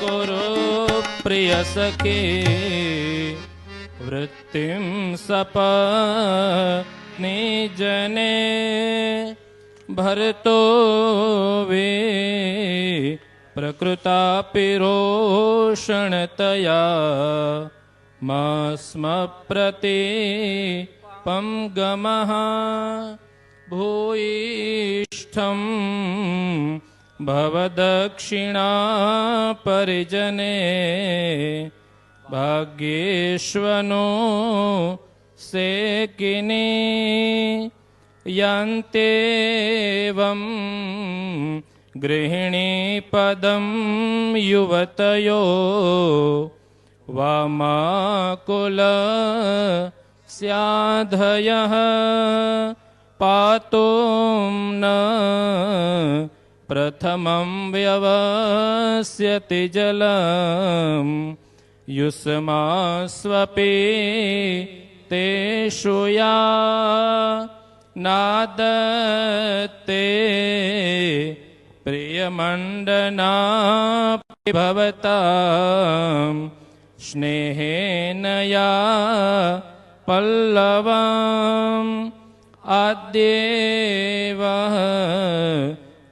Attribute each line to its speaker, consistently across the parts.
Speaker 1: कुरु प्रियसखे वृत्तिं सप भरतो वे प्रकृतापि रोषणतया मा स्म प्रति पं गमः भूयिष्ठं भवदक्षिणापरिजने भाग्येष्वनो सेकिनी यान्त्येवं गृहिणीपदं युवतयो वामाकुल स्याधयः पातुं न प्रथमं व्यवस्यति जलम् युष्मास्वपि तेषु या नादते। प्रियमण्डनापि भवताम् स्नेहेन या पल्लवम् अद्येवः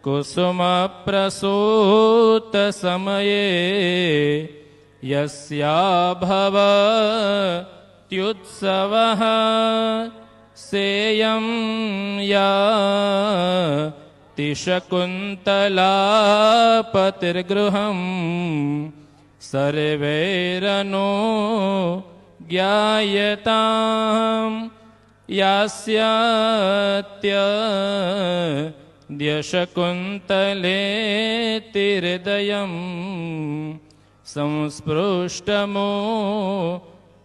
Speaker 1: कुसुमप्रसूतसमये यस्याभवत्युत्सवः सेयं या तिशकुन्तलापतिर्गृहम् सर्वैरनो ज्ञायताम् यास्यात्य द्यशकुन्तलेतिहृदयम् संस्पृष्टमो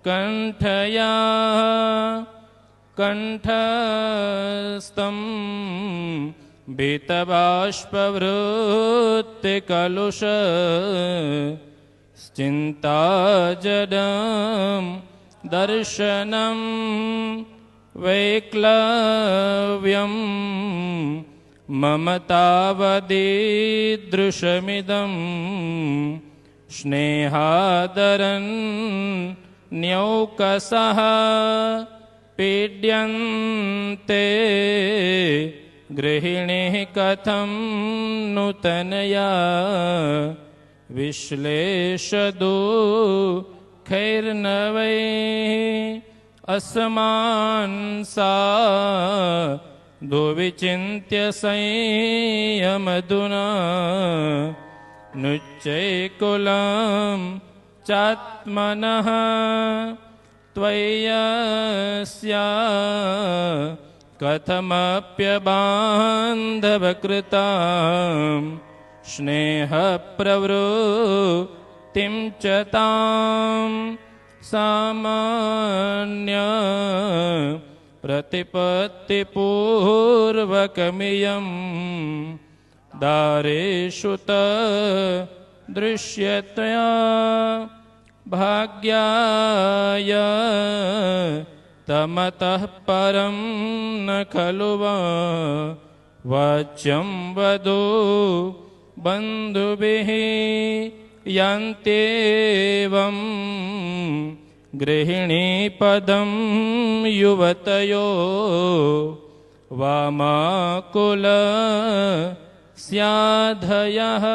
Speaker 1: कण्ठया कण्ठस्थं भीतबाष्पवृत्तिकलुष चिन्ताजडं दर्शनं वैक्लव्यं मम तावदीदृशमिदं स्नेहादरन् न्यौकसः पीड्यन्ते गृहिणीः कथं नूतनया विश्लेषदुःखैर्न वै अस्मान् सा दुविचिन्त्य संयमधुना नुच्चैकुलं चात्मनः त्वय्यस्या कथमप्यबान्धवकृताम् स्नेहप्रवृत्तिं च तां सामान्य प्रतिपत्तिपूर्वकमियं दारेषु त दृश्यतया भाग्याय तमतः परं न खलु वाच्यं वदो बन्धुभिः यान्त्येवं गृहिणीपदं युवतयो वामाकुल स्याधयः